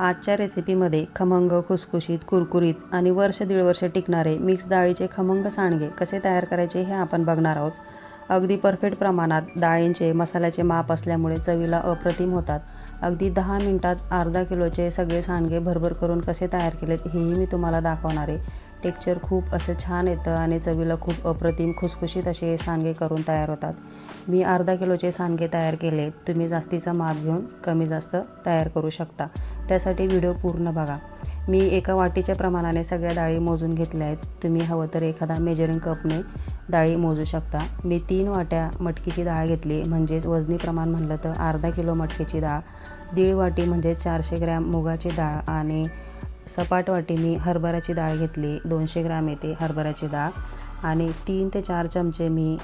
आजच्या रेसिपीमध्ये खमंग खुसखुशीत कुरकुरीत आणि वर्ष दीड वर्ष टिकणारे मिक्स डाळीचे खमंग सांडगे कसे तयार करायचे हे आपण बघणार आहोत. अगदी परफेक्ट प्रमाणात डाळींचे मसाल्याचे माप असल्यामुळे चवीला अप्रतिम होतात. अगदी दहा मिनिटात अर्धा किलोचे सगळे सांडगे भरभर करून कसे तयार केलेत हेही मी तुम्हाला दाखवणार आहे. टेक्चर खूप असं छान येतं आणि चवीला खूप अप्रतिम खुसखुशीत असे सांगे सांडगे करून तयार होतात. मी अर्धा किलोचे सांडगे तयार केले. तुम्ही जास्तीचा माप घेऊन कमी जास्त तयार करू शकता. त्यासाठी व्हिडिओ पूर्ण बघा. मी एका वाटीच्या प्रमाणाने सगळ्या डाळी मोजून घेतल्या आहेत. तुम्ही हवं तर एखादा मेजरिंग कपने डाळी मोजू शकता. मी तीन वाट्या मटकीची डाळ घेतली. म्हणजेच वजनी प्रमाण म्हणलं तर अर्धा किलो मटकीची डाळ दीड वाटी म्हणजे चारशे ग्रॅम मुगाची डाळ आणि सपाट वाटी मी हरभऱ्याची डाळ घेतली. दोनशे ग्राम येते हरभऱ्याची डाळ. आणि तीन ते चार चमचे मी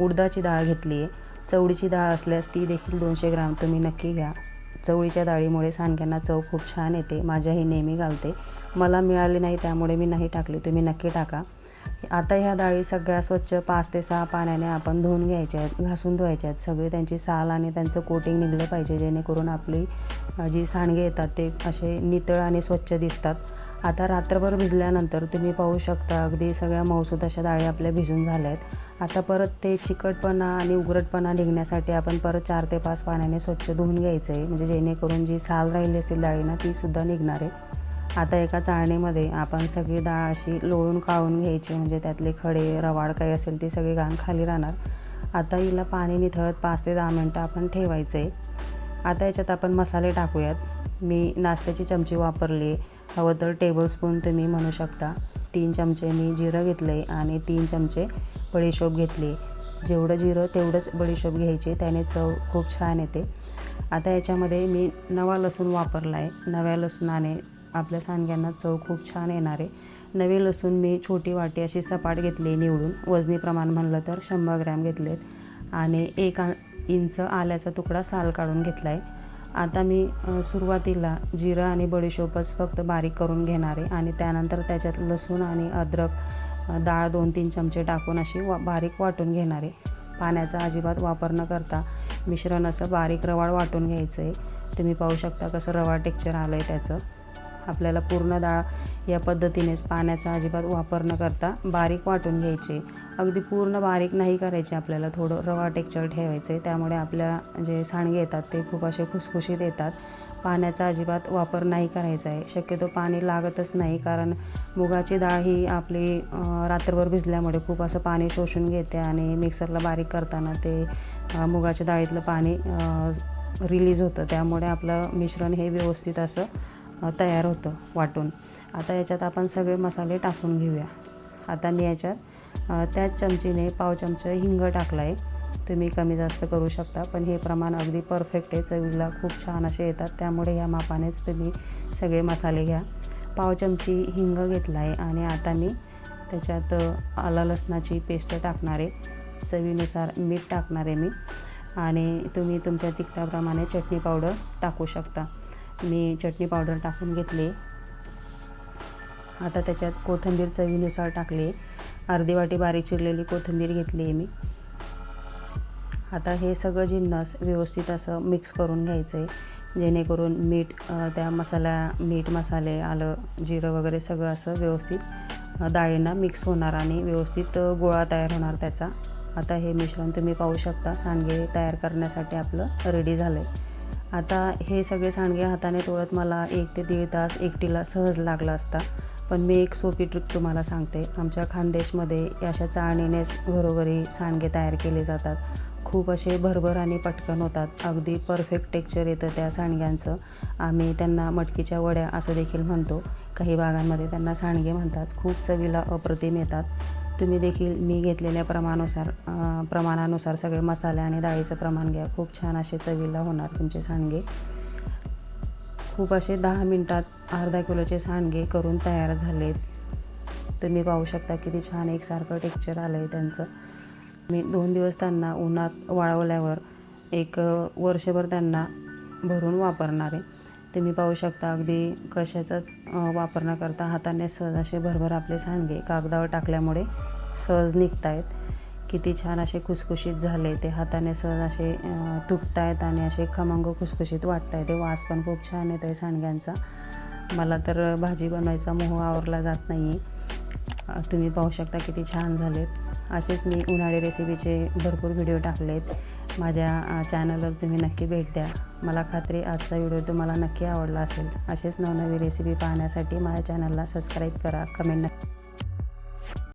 उडदाची डाळ घेतली. आहे चवळीची डाळ असल्यास ती देखील दोनशे ग्राम. तुम्ही नक्की घ्या. चवळीच्या डाळीमुळे सांडग्यांना चव खूप छान येते. माझ्याही नेहमी घालते. मला मिळाली नाही त्यामुळे मी नाही टाकली. तुम्ही नक्की टाका. आता ह्या डाळी सगळ्या स्वच्छ पाच ते सहा पाण्याने आपण धुवून घ्यायच्या आहेत घासून धुवायच्या आहेत. सगळे त्यांची साल आणि त्यांचं कोटिंग निघलं पाहिजे जेणेकरून आपली जी सांडगे येतात ते असे नितळ आणि स्वच्छ दिसतात. आता रात्रभर भिजल्यानंतर तुम्ही पाहू शकता अगदी सगळ्या मौसूद अशा डाळी आपल्या भिजून झाल्या आहेत. आता परत ते चिकटपणा आणि उघडपणा निघण्यासाठी आपण परत चार ते पाच पाण्याने स्वच्छ धुवून घ्यायचं आहे म्हणजे जेणेकरून जी साल राहिली असतील डाळीना तीसुद्धा निघणार आहे. आता एका चाळणीमध्ये आपण सगळी डाळ अशी लोळून काढून घ्यायची म्हणजे त्यातले खडे रवाड काही असेल ती सगळी घाण खाली राहणार. आता हिला पाणी निथळत पाच ते दहा मिनटं आपण ठेवायचं. आहे आता याच्यात आपण मसाले टाकूयात. मी नाश्त्याची चमची वापरली. हवं तर टेबलस्पून तुम्ही म्हणू शकता. तीन चमचे मी जिरं घेतलं आहे आणि तीन चमचे बडीशोप घेतली. जेवढं जिरं तेवढंच बडीशोप घ्यायचे त्याने चव खूप छान येते. आता याच्यामध्ये मी नवा लसूण वापरला आहे नव्या लसूणाने आपल्या सांडग्यांना चव खूप छान येणार आहे. नवे लसूण मी छोटी वाटी अशी सपाट घेतली निवडून वजनी प्रमाण म्हणलं तर शंभर ग्रॅम घेतलेत. आणि एक इंच आल्याचा तुकडा साल काढून घेतला आहे आता मी सुरुवातीला जिरं आणि बडीशोपच फक्त बारीक करून घेणार आहे. आणि त्यानंतर त्याच्यात लसूण आणि अद्रक डाळ दोन तीन चमचे टाकून अशी वा बारीक वाटून घेणार आहे. पाण्याचा अजिबात वापर न करता मिश्रण असं बारीक रवाळ वाटून घ्यायचं आहे तुम्ही पाहू शकता कसं रवाळ टेक्चर आलं आहे त्याचं. आपल्याला पूर्ण डाळ या पद्धतीनेच पाण्याचा अजिबात वापर न करता बारीक वाटून घ्यायचे. अगदी पूर्ण बारीक नाही करायचे आपल्याला थोडं रवा टेक्चर ठेवायचं. आहे त्यामुळे आपल्या जे सांडगे येतात ते खूप असे खुसखुशीत येतात. पाण्याचा अजिबात वापर नाही करायचा आहे. शक्यतो पाणी लागतच नाही कारण मुगाची डाळ ही आपली रात्रभर भिजल्यामुळे खूप असं पाणी शोषून घेते आणि मिक्सरला बारीक करताना ते मुगाच्या डाळीतलं पाणी रिलीज होतं. त्यामुळे आपलं मिश्रण हे व्यवस्थित असं तयार होतं वाटून. आता याच्यात आपण सगळे मसाले टाकून घेऊया. आता मी याच्यात त्याच चमचीने पाव चमचं हिंग टाकला आहे तुम्ही कमी जास्त करू शकता पण हे प्रमाण अगदी परफेक्ट आहे. चवीला खूप छान असे येतात. त्यामुळे ह्या मापानेच तुम्ही सगळे मसाले घ्या. पाव चमची हिंग घेतला आहे आणि आता मी त्याच्यात आला आलं लसणाची पेस्ट टाकणार आहे. चवीनुसार मीठ टाकणार आहे मी. आणि तुम्ही तुमच्या तिखटाप्रमाणे चटणी पावडर टाकू शकता. मी चटणी पावडर टाकून घेतली. आता त्याच्यात कोथिंबीर चवीनुसार टाकली. अर्धी वाटी बारीक चिरलेली कोथिंबीर घेतली आहे मी. आता हे सगळं जिन्नस व्यवस्थित असं मिक्स करून घ्यायचं आहे जेणेकरून मीठ त्या मसाला मीठ मसाले आलं जिरं वगैरे सगळं असं व्यवस्थित डाळींना मिक्स होणार आणि व्यवस्थित गोळा तयार होणार त्याचा. आता हे मिश्रण तुम्ही पाहू शकता सांडगे तयार करण्यासाठी आपलं रेडी झालं आहे आता हे सगळे सांडगे हाताने तोडत मला एक ते दीड तास एकटीला सहज लागला असता. पण मी एक सोपी ट्रिक तुम्हाला सांगते. आमच्या खानदेशमध्ये अशा चाळणीनेच घरोघरी सांडगे तयार केले जातात. खूप असे भरभर आणि पटकन होतात. अगदी परफेक्ट टेक्चर येतं त्या सांडग्यांचं. आम्ही त्यांना मटकीच्या वड्या असं देखील म्हणतो. काही भागांमध्ये त्यांना सांडगे म्हणतात. खूप चवीला अप्रतिम येतात. तुम्ही देखील मी घेतलेल्या प्रमाणानुसार प्रमाणानुसार सगळे मसाले आणि डाळीचं प्रमाण घ्या. खूप छान असे चवीला होणार तुमचे सांडगे. खूप असे दहा मिनटात अर्धा किलोचे सांडगे करून तयार झालेत. तुम्ही पाहू शकता किती छान एकसारखं टेक्चर आलं आहे त्यांचं. मी दोन दिवस त्यांना उन्हात वाळवल्यावर एक वर्षभर त्यांना भरून वापरणार आहे. तुम्ही पाहू शकता अगदी कशाचाच वापर न करता हाताने सहज असे भरभर आपले सांडगे कागदावर टाकल्यामुळे सहज निघत आहेत किती छान असे खुसखुशीत झाले ते हाताने सहज असे अं, तुटतायत आणि असे खमंग खुसखुशीत वाटत आहे ते वास पण खूप छान येतो आहे सांडग्यांचा. मला तर भाजी बनवायचा मोह आवरला जात नाही आहे तुम्ही पाहू शकता किती छान झालेत. असेच मी उन्हाळी रेसिपीचे भरपूर व्हिडिओ टाकलेत. माझ्या चॅनलवर तुम्ही नक्की भेट द्या. मला खात्री आजचा व्हिडिओ तुम्हाला नक्की आवडला असेल. असेच नवनवी रेसिपी पाहण्यासाठी माझ्या चॅनलला सबस्क्राईब करा. कमेंट नक्की